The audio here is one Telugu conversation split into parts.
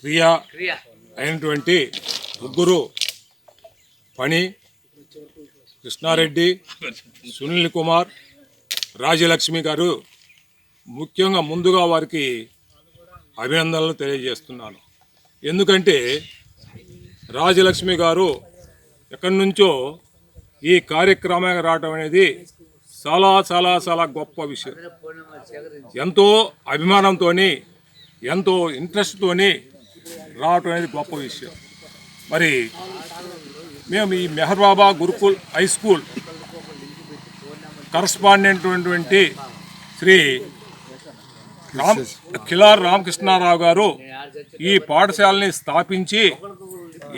క్రియ అయినటువంటి ముగ్గురు పని కృష్ణారెడ్డి సునీల్ కుమార్ రాజలక్ష్మి గారు ముఖ్యంగా ముందుగా వారికి అభినందనలు తెలియజేస్తున్నాను. ఎందుకంటే రాజలక్ష్మి గారు ఎక్కడి నుంచో ఈ కార్యక్రమానికి రావడం అనేది చాలా చాలా చాలా గొప్ప విషయం. ఎంతో అభిమానంతో ఎంతో ఇంట్రెస్ట్తోని రావటం అనేది గొప్ప విషయం. మరి మేము ఈ Meher Baba Gurukul high school correspondent ఉన్నటువంటి శ్రీ రామ్ కిలార్ రామకృష్ణారావు గారు ఈ పాఠశాలని స్థాపించి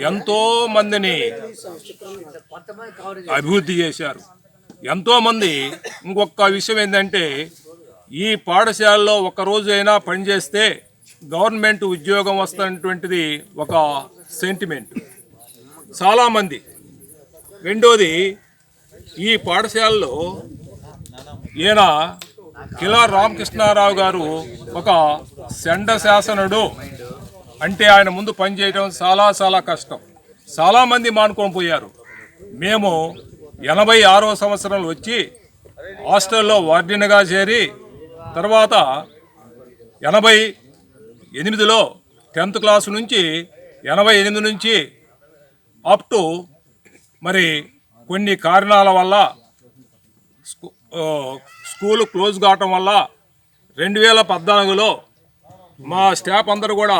ఎంతో మందిని అభివృద్ధి చేశారు. ఎంతోమంది ఇంకొక విషయం ఏంటంటే ఈ పాఠశాలలో ఒక రోజు పనిచేస్తే గవర్నమెంట్ ఉద్యోగం వస్తున్నటువంటిది ఒక సెంటిమెంట్ చాలామంది. రెండోది ఈ పాఠశాలలో ఈయన కిలా రామకృష్ణారావు గారు ఒక సెండ శాసనుడు. అంటే ఆయన ముందు పనిచేయడం చాలా చాలా కష్టం. చాలామంది మానుకొని పోయారు. మేము ఎనభై ఆరో సంవత్సరంలో వచ్చి హాస్టల్లో వార్డెన్గా చేరి తర్వాత ఎనభై ఎనిమిదిలో టెన్త్ క్లాస్ నుంచి ఎనభై ఎనిమిది నుంచి అప్ టు మరి కొన్ని కారణాల వల్ల స్కూ స్కూల్ క్లోజ్ కావటం వల్ల రెండు వేల పద్నాలుగులో మా స్టాఫ్ అందరూ కూడా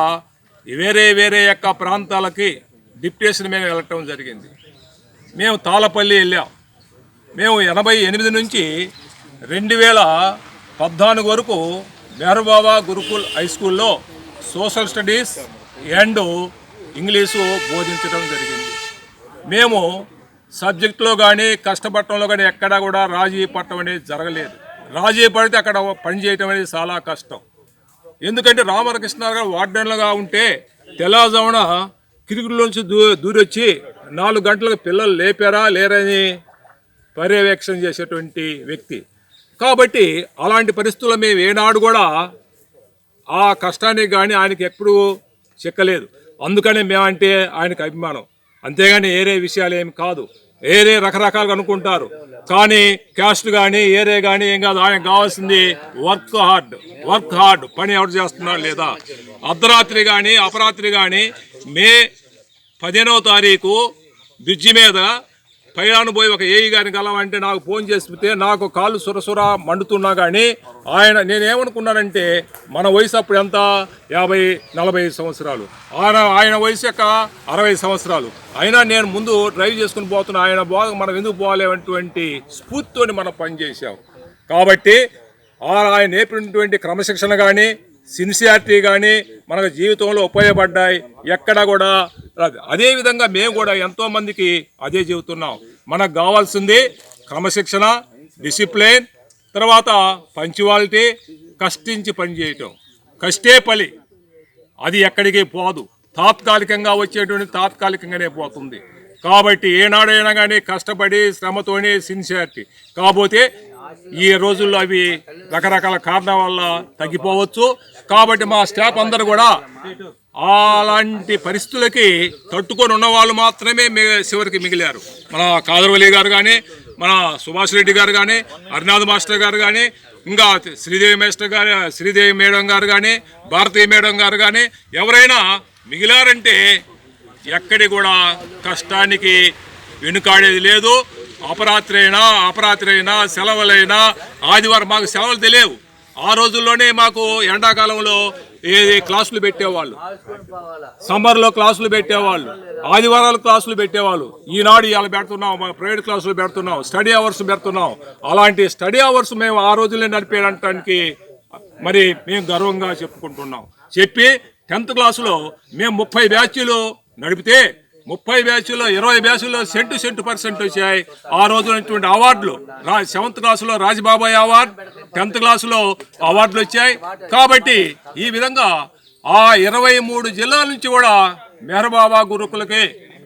వేరే వేరే యొక్క ప్రాంతాలకి డిప్యూటేషన్ మీద వెళ్ళటం జరిగింది. మేము తాళపల్లి వెళ్ళాం. మేము ఎనభై ఎనిమిది నుంచి రెండు వేల పద్నాలుగు వరకు మేరబాబా గురుకుల్ హై స్కూల్లో సోషల్ స్టడీస్ అండ్ ఇంగ్లీషు బోధించడం జరిగింది. మేము సబ్జెక్టులో కానీ కష్టపడటంలో కానీ ఎక్కడా కూడా రాజీ పడటం అనేది జరగలేదు. రాజీ పడితే అక్కడ పని చేయటం అనేది చాలా కష్టం. ఎందుకంటే రామకృష్ణ గారు వార్డెన్లుగా ఉంటే తెల్లవారుజామున కిటికీలోంచి దూ దూరొచ్చి నాలుగు గంటలకు పిల్లలు లేపారా లేరని పర్యవేక్షణ చేసేటువంటి వ్యక్తి. కాబట్టి అలాంటి పరిస్థితుల్లో మేము ఏనాడు కూడా ఆ కష్టానికి కానీ ఆయనకి ఎప్పుడూ చిక్కలేదు. అందుకనే మేమంటే ఆయనకు అభిమానం. అంతేగాని ఏరే విషయాలు ఏమి కాదు. ఏరే రకరకాలుగా అనుకుంటారు. కానీ క్యాస్ట్ కానీ ఏరే కానీ ఏం కాదు. ఆయనకు కావాల్సింది వర్క్ హార్డ్. Work hard. పని ఎవరు చేస్తున్నారు లేదా? అర్ధరాత్రి కానీ అపరాత్రి కానీ మే పదిహేనవ తారీఖు బ్రిడ్జి మీద పైలాను పోయి ఒక ఏఈ గారిని కలవంటే నాకు ఫోన్ చేస్తే నాకు కాళ్ళు సురసుర మండుతున్నా కానీ ఆయన నేనేమనుకున్నానంటే మన వయసు అప్పుడు ఎంత? యాభై నలభై ఐదు సంవత్సరాలు. ఆయన ఆయన వయసు యొక్క అరవై సంవత్సరాలు. అయినా నేను ముందు డ్రైవ్ చేసుకుని పోతున్నా. ఆయన బో మనం ఎందుకు పోలేనటువంటి స్ఫూర్తితోని మనం పనిచేసాం కాబట్టి ఆయన నేర్పినటువంటి క్రమశిక్షణ కానీ సిన్సియారిటీ కానీ మనకు జీవితంలో ఉపయోగపడ్డాయి ఎక్కడ కూడా. అదేవిధంగా అదే విధంగా మేము కూడా ఎంతోమందికి అదే చెబుతున్నాం. మనకు కావాల్సింది క్రమశిక్షణ డిసిప్లిన్ తర్వాత పంచువాలిటీ కష్టించి పనిచేయటం కష్టే పలి అది ఎక్కడికి పోదు. తాత్కాలికంగా వచ్చేటువంటి తాత్కాలికంగానే పోతుంది. కాబట్టి ఏనాడైనా కానీ కష్టపడి శ్రమతోనే సిన్సియారిటీ. కాకపోతే ఈ రోజుల్లో అవి రకరకాల కారణాల వల్ల తగ్గిపోవచ్చు. కాబట్టి మా స్టాఫ్ అందరూ కూడా అలాంటి పరిస్థితులకి తట్టుకొని ఉన్న వాళ్ళు మాత్రమే చివరికి మిగిలారు. మన కాదరవల్లి గారు కానీ మన సుభాష్ రెడ్డి గారు కానీ హరినాథ్ మాస్టర్ గారు కానీ ఇంకా శ్రీదేవి మాస్టర్ గారు శ్రీదేవి మేడం గారు కానీ భారతీయ మేడం గారు కానీ ఎవరైనా మిగిలారంటే ఎక్కడి కూడా కష్టానికి వెనుకాడేది లేదు. అపరాత్రి అయినా అపరాత్రి అయినా సెలవులైనా? ఆదివారం మాకు సెలవులు తెలియవు. ఆ రోజుల్లోనే మాకు ఎండాకాలంలో ఏది క్లాసులు పెట్టేవాళ్ళు. సమ్మర్లో క్లాసులు పెట్టేవాళ్ళు. ఆదివారాలు క్లాసులు పెట్టేవాళ్ళు. ఈనాడు ఇలా పెడుతున్నాం మా ప్రైవేట్ క్లాసులు పెడుతున్నాం స్టడీ అవర్స్ పెడుతున్నాం. అలాంటి స్టడీ అవర్స్ మేము ఆ రోజుల్లో నడిపేయడానికి మరి మేము గర్వంగా చెప్పుకుంటున్నాం. చెప్పి టెన్త్ క్లాసులో మేము ముప్పై బ్యాచ్లు నడిపితే ముప్పై బ్యాచ్లో ఇరవై బ్యాచ్లో సెంటు సెంటు పర్సెంట్ వచ్చాయి. ఆ రోజు అవార్డులు రా సెవెంత్ క్లాసులో రాజబాబాయ్ అవార్డు టెన్త్ క్లాసులో అవార్డులు వచ్చాయి. కాబట్టి ఈ విధంగా ఆ ఇరవై మూడు జిల్లాల నుంచి కూడా మెహర్బాబా గురుకులకి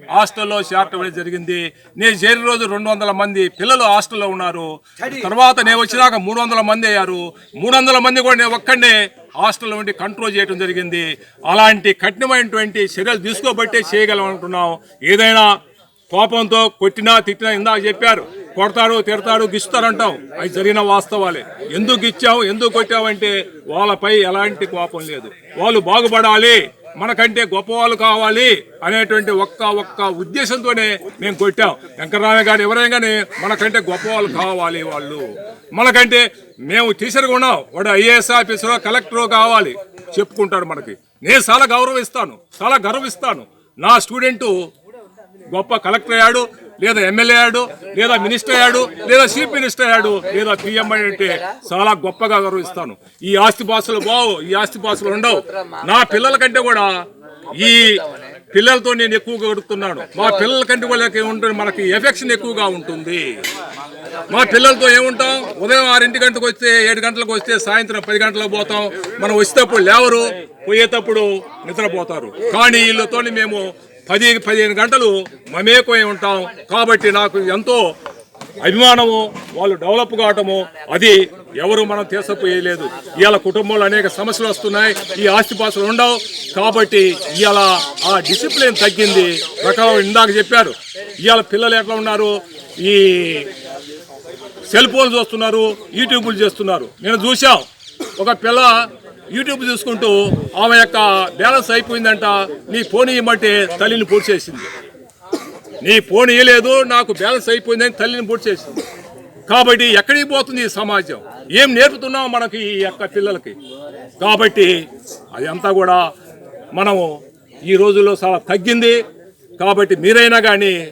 హాస్టల్లో షార్ట్ అవ్వడం జరిగింది. నేను చేరిన రోజు రెండు వందల మంది పిల్లలు హాస్టల్లో ఉన్నారు. తర్వాత నేను వచ్చినాక మూడు వందల మంది అయ్యారు. మూడు వందల మంది కూడా నేను ఒక్కడే హాస్టల్లో ఉండి కంట్రోల్ చేయడం జరిగింది. అలాంటి కఠినమైనటువంటి చర్యలు తీసుకోబట్టే చేయగలం అంటున్నాం. ఏదైనా కోపంతో కొట్టినా తిట్టినా ఇందాక చెప్పారు కొడతాడు తిడతాడు గిస్తారంటాం. అవి జరిగిన వాస్తవాలే. ఎందుకు ఇచ్చావు ఎందుకు కొట్టావంటే వాళ్ళపై ఎలాంటి కోపం లేదు. వాళ్ళు బాగుపడాలి. మనకంటే గొప్పవాళ్ళు కావాలి అనేటువంటి ఒక్క ఒక్క ఉద్దేశంతోనే మేము కొట్టాం. వెంకటరామయ్య గారు ఎవరైనా కానీ మనకంటే గొప్పవాళ్ళు కావాలి వాళ్ళు. మనకంటే మేము టీచర్గా ఉన్నాం. వాడు ఐఏఎస్ ఆఫీసరో కలెక్టరో కావాలి. చెప్పుకుంటాడు మనకి. నేను చాలా గౌరవిస్తాను. చాలా గర్విస్తాను. నా స్టూడెంటు గొప్ప కలెక్టర్ అయ్యాడు. లేదా ఎమ్మెల్యే అయ్యాడు లేదా మినిస్టర్ అయ్యాడు లేదా చీఫ్ మినిస్టర్ అయ్యాడు లేదా పిఎం అంటే చాలా గొప్పగా గౌరవిస్తాను. ఈ ఆస్తి బాసులు బావు ఈ ఆస్తి బాసులు ఉండవు. నా పిల్లల కంటే కూడా ఈ పిల్లలతో నేను ఎక్కువగా గడుపుతున్నాను. మా పిల్లల కంటే వాళ్ళకి ఉంటుంది మనకి ఎఫెక్షన్ ఎక్కువగా ఉంటుంది. మా పిల్లలతో ఏముంటాం? ఉదయం ఆరింటి గంటలకు వస్తే ఏడు గంటలకు వస్తే సాయంత్రం పది గంటలకు పోతాం. మనం వచ్చేటప్పుడు లేవరు పోయేటప్పుడు నిద్రపోతారు. కానీ వీళ్ళతో మేము పది పదిహేను గంటలు మమేకమై ఉంటాం. కాబట్టి నాకు ఎంతో అభిమానము వాళ్ళు డెవలప్ కావటము అది ఎవరు మనం తీసపోయలేదు ఇవాళ కుటుంబంలో అనేక సమస్యలు వస్తున్నాయి ఈ ఆస్తిపాస్తులు ఉండవు. కాబట్టి ఇవాళ ఆ డిసిప్లిన్ తగ్గింది. రకాల ఇందాక చెప్పారు. ఇవాళ పిల్లలు ఎట్లా ఉన్నారు? ఈ సెల్ ఫోన్ చూస్తున్నారు యూట్యూబ్లు చేస్తున్నారు. నేను చూసాం ఒక పిల్ల యూట్యూబ్ చూసుకుంటూ ఆమె యొక్క బ్యాలెన్స్ అయిపోయిందంట నీ ఫోన్ ఇవ్వమంటే తల్లిని పూర్తి చేసింది. నీ ఫోన్ ఇవ్వలేదు నాకు బ్యాలెన్స్ అయిపోయిందని తల్లిని పూర్తి చేసింది. కాబట్టి ఎక్కడికి పోతుంది ఈ సమాజం? ఏం నేర్పుతున్నాం మనకి ఈ యొక్క పిల్లలకి? కాబట్టి అదంతా కూడా మనము ఈ రోజుల్లో చాలా తగ్గింది. కాబట్టి మీరైనా కానీ